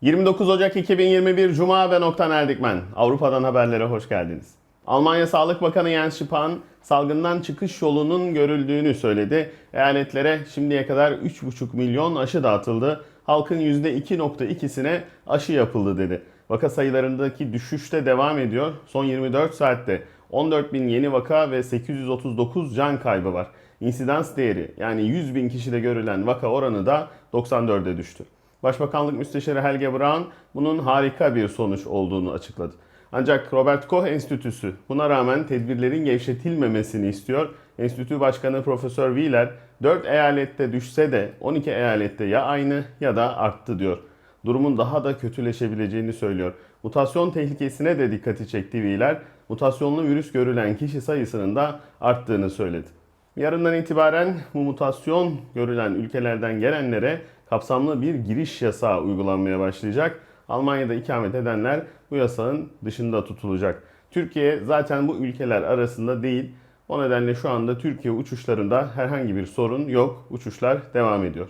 29 Ocak 2021 Cuma ben Oktan Erdikmen. Avrupa'dan haberlere hoş geldiniz. Almanya Sağlık Bakanı Jens Spahn salgından çıkış yolunun görüldüğünü söyledi. Eyaletlere şimdiye kadar 3,5 milyon aşı dağıtıldı. Halkın %2.2'sine aşı yapıldı dedi. Vaka sayılarındaki düşüş de devam ediyor. Son 24 saatte 14 bin yeni vaka ve 839 can kaybı var. İnsidans değeri yani 100 bin kişide görülen vaka oranı da 94'e düştü. Başbakanlık Müsteşarı Helge Braun bunun harika bir sonuç olduğunu açıkladı. Ancak Robert Koch Enstitüsü buna rağmen tedbirlerin gevşetilmemesini istiyor. Enstitü Başkanı Profesör Wieler 4 eyalette düşse de 12 eyalette ya aynı ya da arttı diyor. Durumun daha da kötüleşebileceğini söylüyor. Mutasyon tehlikesine de dikkati çekti Wieler. Mutasyonlu virüs görülen kişi sayısının da arttığını söyledi. Yarından itibaren bu mutasyon görülen ülkelerden gelenlere kapsamlı bir giriş yasağı uygulanmaya başlayacak. Almanya'da ikamet edenler bu yasağın dışında tutulacak. Türkiye zaten bu ülkeler arasında değil. O nedenle şu anda Türkiye uçuşlarında herhangi bir sorun yok. Uçuşlar devam ediyor.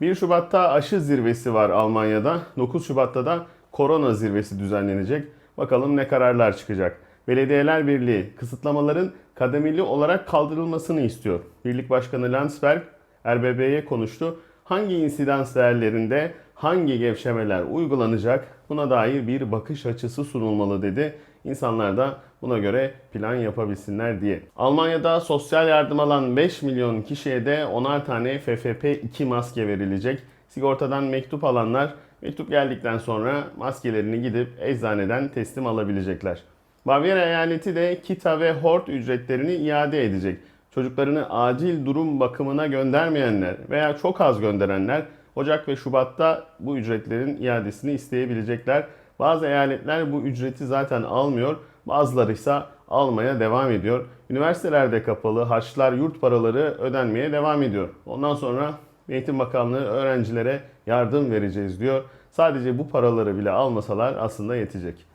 1 Şubat'ta aşı zirvesi var Almanya'da. 9 Şubat'ta da korona zirvesi düzenlenecek. Bakalım ne kararlar çıkacak. Belediyeler Birliği kısıtlamaların kademeli olarak kaldırılmasını istiyor. Birlik Başkanı Landsberg RBB'ye konuştu. Hangi insidans değerlerinde hangi gevşemeler uygulanacak buna dair bir bakış açısı sunulmalı dedi. İnsanlar da buna göre plan yapabilsinler diye. Almanya'da sosyal yardım alan 5 milyon kişiye de 10'ar tane FFP2 maske verilecek. Sigortadan mektup alanlar mektup geldikten sonra maskelerini gidip eczaneden teslim alabilecekler. Bavyera eyaleti de kita ve hort ücretlerini iade edecek. Çocuklarını acil durum bakımına göndermeyenler veya çok az gönderenler Ocak ve Şubat'ta bu ücretlerin iadesini isteyebilecekler. Bazı eyaletler bu ücreti zaten almıyor, bazıları ise almaya devam ediyor. Üniversitelerde kapalı, harçlar, yurt paraları ödenmeye devam ediyor. Ondan sonra Eğitim Bakanlığı öğrencilere yardım vereceğiz diyor. Sadece bu paraları bile almasalar aslında yetecek.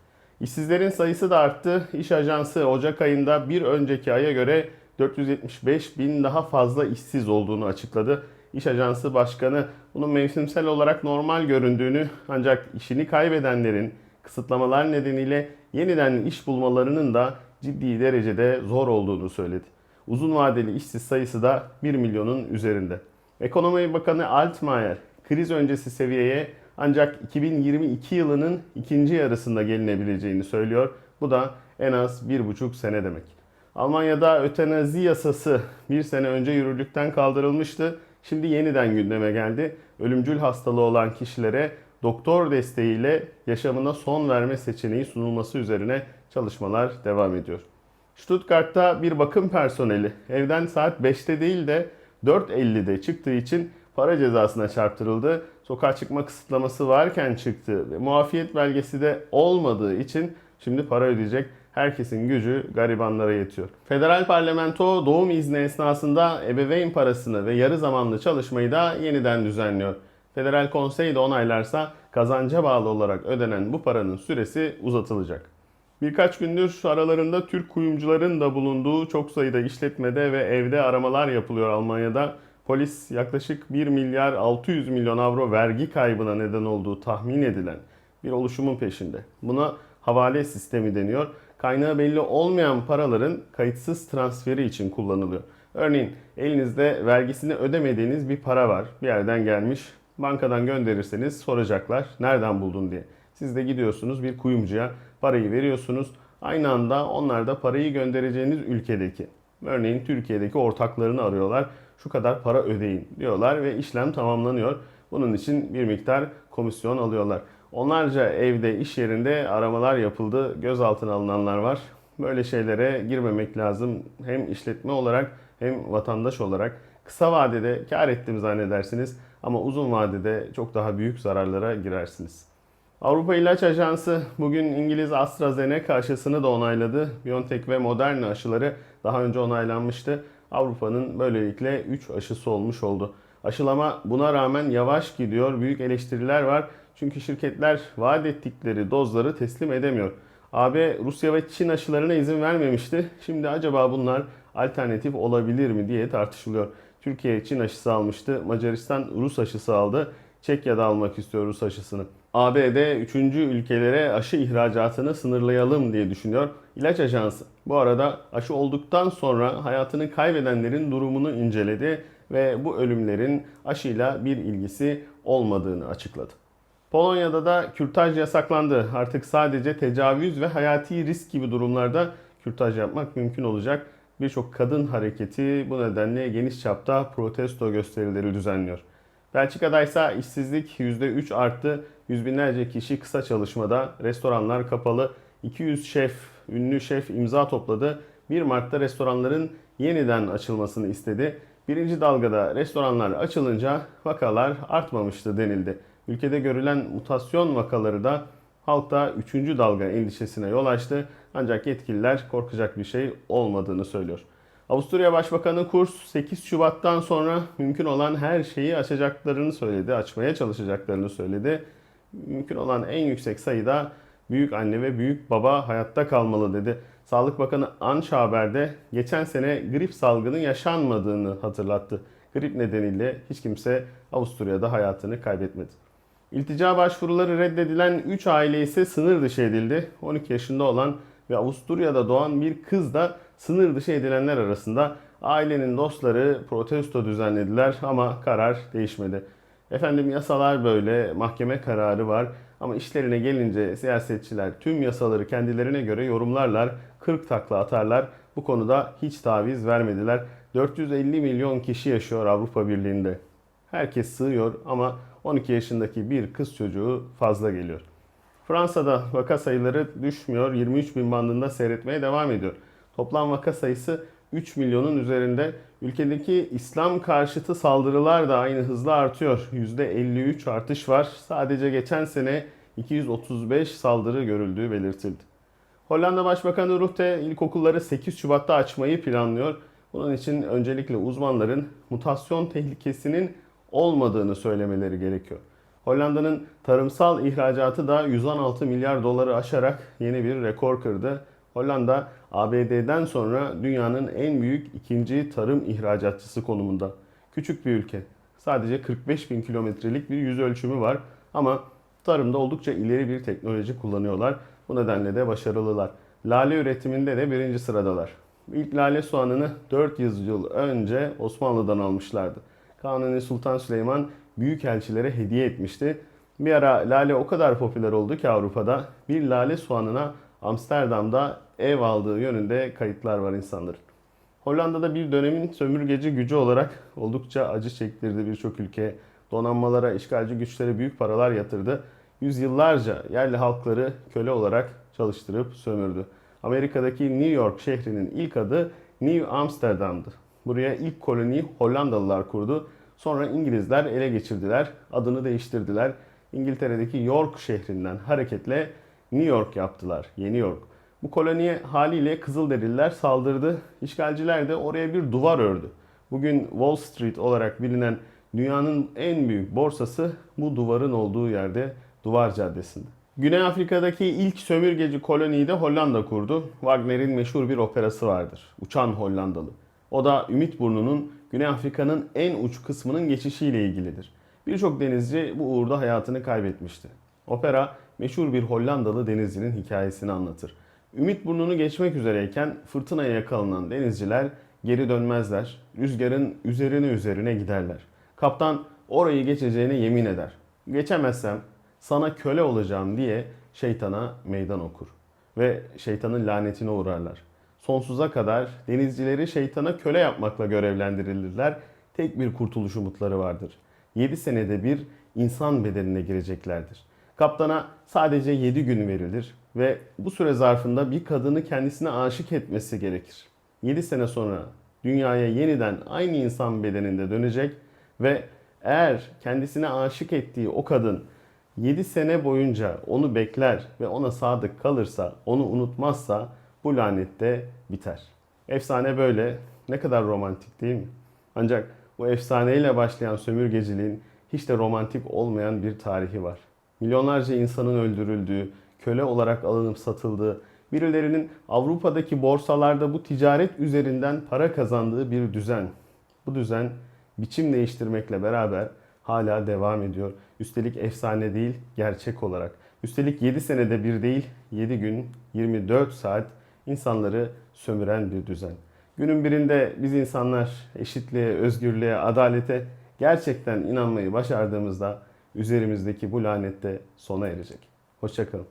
İşsizlerin sayısı da arttı. İş Ajansı Ocak ayında bir önceki aya göre 475 bin daha fazla işsiz olduğunu açıkladı. İş Ajansı Başkanı bunun mevsimsel olarak normal göründüğünü ancak işini kaybedenlerin kısıtlamalar nedeniyle yeniden iş bulmalarının da ciddi derecede zor olduğunu söyledi. Uzun vadeli işsiz sayısı da 1 milyonun üzerinde. Ekonomi Bakanı Altmaier kriz öncesi seviyeye ancak 2022 yılının ikinci yarısında gelinebileceğini söylüyor. Bu da en az bir buçuk sene demek. Almanya'da ötenazi yasası bir sene önce yürürlükten kaldırılmıştı. Şimdi yeniden gündeme geldi. Ölümcül hastalığı olan kişilere doktor desteğiyle yaşamına son verme seçeneği sunulması üzerine çalışmalar devam ediyor. Stuttgart'ta bir bakım personeli evden saat 5'te değil de 4.50'de çıktığı için para cezasına çarptırıldı. Sokağa çıkma kısıtlaması varken çıktı ve muafiyet belgesi de olmadığı için şimdi para ödeyecek. Herkesin gücü garibanlara yetiyor. Federal parlamento doğum izni esnasında ebeveyn parasını ve yarı zamanlı çalışmayı da yeniden düzenliyor. Federal konsey de onaylarsa kazanca bağlı olarak ödenen bu paranın süresi uzatılacak. Birkaç gündür aralarında Türk kuyumcuların da bulunduğu çok sayıda işletmede ve evde aramalar yapılıyor Almanya'da. Polis yaklaşık 1 milyar 600 milyon avro vergi kaybına neden olduğu tahmin edilen bir oluşumun peşinde. Buna havale sistemi deniyor. Kaynağı belli olmayan paraların kayıtsız transferi için kullanılıyor. Örneğin elinizde vergisini ödemediğiniz bir para var. Bir yerden gelmiş. Bankadan gönderirseniz soracaklar nereden buldun diye. Siz de gidiyorsunuz bir kuyumcuya parayı veriyorsunuz. Aynı anda onlar da parayı göndereceğiniz ülkedeki örneğin Türkiye'deki ortaklarını arıyorlar. Şu kadar para ödeyin diyorlar ve işlem tamamlanıyor. Bunun için bir miktar komisyon alıyorlar. Onlarca evde, iş yerinde aramalar yapıldı. Gözaltına alınanlar var. Böyle şeylere girmemek lazım. Hem işletme olarak hem vatandaş olarak. Kısa vadede kar ettim zannedersiniz ama uzun vadede çok daha büyük zararlara girersiniz. Avrupa İlaç Ajansı bugün İngiliz AstraZeneca aşısını da onayladı. BioNTech ve Moderna aşıları daha önce onaylanmıştı. Avrupa'nın böylelikle 3 aşısı olmuş oldu. Aşılama buna rağmen yavaş gidiyor. Büyük eleştiriler var. Çünkü şirketler vaat ettikleri dozları teslim edemiyor. AB Rusya ve Çin aşılarına izin vermemişti. Şimdi acaba bunlar alternatif olabilir mi diye tartışılıyor. Türkiye Çin aşısı almıştı. Macaristan Rus aşısı aldı. Çekya'da almak istiyor Rus aşısını. ABD 3. ülkelere aşı ihracatını sınırlayalım diye düşünüyor. İlaç Ajansı bu arada aşı olduktan sonra hayatını kaybedenlerin durumunu inceledi ve bu ölümlerin aşıyla bir ilgisi olmadığını açıkladı. Polonya'da da kürtaj yasaklandı. Artık sadece tecavüz ve hayati risk gibi durumlarda kürtaj yapmak mümkün olacak. Birçok kadın hareketi bu nedenle geniş çapta protesto gösterileri düzenliyor. Belçika'da ise işsizlik %3 arttı. Yüz binlerce kişi kısa çalışmada, restoranlar kapalı. 200 şef, ünlü şef imza topladı. 1 Mart'ta restoranların yeniden açılmasını istedi. Birinci dalgada restoranlar açılınca vakalar artmamıştı denildi. Ülkede görülen mutasyon vakaları da halkta 3. dalga endişesine yol açtı. Ancak yetkililer korkacak bir şey olmadığını söylüyor. Avusturya Başbakanı Kurz 8 Şubat'tan sonra mümkün olan her şeyi açacaklarını söyledi, açmaya çalışacaklarını söyledi. Mümkün olan en yüksek sayıda büyük anne ve büyük baba hayatta kalmalı dedi. Sağlık Bakanı Anş Haber'de geçen sene grip salgını yaşanmadığını hatırlattı. Grip nedeniyle hiç kimse Avusturya'da hayatını kaybetmedi. İltica başvuruları reddedilen 3 aile ise sınır dışı edildi. 12 yaşında olan ve Avusturya'da doğan bir kız da sınır dışı edilenler arasında ailenin dostları protesto düzenlediler ama karar değişmedi. Efendim yasalar böyle, mahkeme kararı var ama işlerine gelince siyasetçiler tüm yasaları kendilerine göre yorumlarlar, 40 takla atarlar. Bu konuda hiç taviz vermediler. 450 milyon kişi yaşıyor Avrupa Birliği'nde. Herkes sığıyor ama 12 yaşındaki bir kız çocuğu fazla geliyor. Fransa'da vaka sayıları düşmüyor, 23 bin bandında seyretmeye devam ediyor. Toplam vaka sayısı 3 milyonun üzerinde. Ülkedeki İslam karşıtı saldırılar da aynı hızla artıyor. %53 artış var. Sadece geçen sene 235 saldırı görüldüğü belirtildi. Hollanda Başbakanı Rutte ilkokulları 8 Şubat'ta açmayı planlıyor. Bunun için öncelikle uzmanların mutasyon tehlikesinin olmadığını söylemeleri gerekiyor. Hollanda'nın tarımsal ihracatı da 116 milyar doları aşarak yeni bir rekor kırdı. Hollanda ABD'den sonra dünyanın en büyük ikinci tarım ihracatçısı konumunda. Küçük bir ülke. Sadece 45 bin kilometrelik bir yüz ölçümü var ama tarımda oldukça ileri bir teknoloji kullanıyorlar. Bu nedenle de başarılılar. Lale üretiminde de birinci sıradalar. İlk lale soğanını 400 yıl önce Osmanlı'dan almışlardı. Kanuni Sultan Süleyman büyükelçilere hediye etmişti. Bir ara lale o kadar popüler oldu ki Avrupa'da bir lale soğanına Amsterdam'da ev aldığı yönünde kayıtlar var insanların. Hollanda'da bir dönemin sömürgeci gücü olarak oldukça acı çektirdi birçok ülke. Donanmalara, işgalci güçlere büyük paralar yatırdı. Yüzyıllarca yerli halkları köle olarak çalıştırıp sömürdü. Amerika'daki New York şehrinin ilk adı New Amsterdam'dı. Buraya ilk koloniyi Hollandalılar kurdu. Sonra İngilizler ele geçirdiler, adını değiştirdiler. İngiltere'deki York şehrinden hareketle New York yaptılar, Yeni York. Bu koloniye haliyle Kızılderililer saldırdı. İşgalciler de oraya bir duvar ördü. Bugün Wall Street olarak bilinen dünyanın en büyük borsası bu duvarın olduğu yerde Duvar Caddesi'nde. Güney Afrika'daki ilk sömürgeci koloniyi de Hollanda kurdu. Wagner'in meşhur bir operası vardır. Uçan Hollandalı. O da Ümit Burnu'nun Güney Afrika'nın en uç kısmının geçişiyle ilgilidir. Birçok denizci bu uğurda hayatını kaybetmişti. Opera meşhur bir Hollandalı denizcinin hikayesini anlatır. Ümit burnunu geçmek üzereyken fırtınaya yakalanan denizciler geri dönmezler. Rüzgarın üzerine üzerine giderler. Kaptan orayı geçeceğine yemin eder. Geçemezsem sana köle olacağım diye şeytana meydan okur. Ve şeytanın lanetine uğrarlar. Sonsuza kadar denizcileri şeytana köle yapmakla görevlendirilirler. Tek bir kurtuluş umutları vardır. 7 senede bir insan bedenine gireceklerdir. Kaptana sadece 7 gün verilir ve bu süre zarfında bir kadını kendisine aşık etmesi gerekir. 7 sene sonra dünyaya yeniden aynı insan bedeninde dönecek ve eğer kendisine aşık ettiği o kadın 7 sene boyunca onu bekler ve ona sadık kalırsa, onu unutmazsa bu lanette biter. Efsane böyle. Ne kadar romantik değil mi? Ancak bu efsaneyle başlayan sömürgeciliğin hiç de romantik olmayan bir tarihi var. Milyonlarca insanın öldürüldüğü, köle olarak alınıp satıldığı, birilerinin Avrupa'daki borsalarda bu ticaret üzerinden para kazandığı bir düzen. Bu düzen biçim değiştirmekle beraber hala devam ediyor. Üstelik efsane değil, gerçek olarak. Üstelik 7 senede bir değil, 7 gün, 24 saat insanları sömüren bir düzen. Günün birinde biz insanlar eşitliğe, özgürlüğe, adalete gerçekten inanmayı başardığımızda üzerimizdeki bu lanette sona erecek. Hoşçakalın.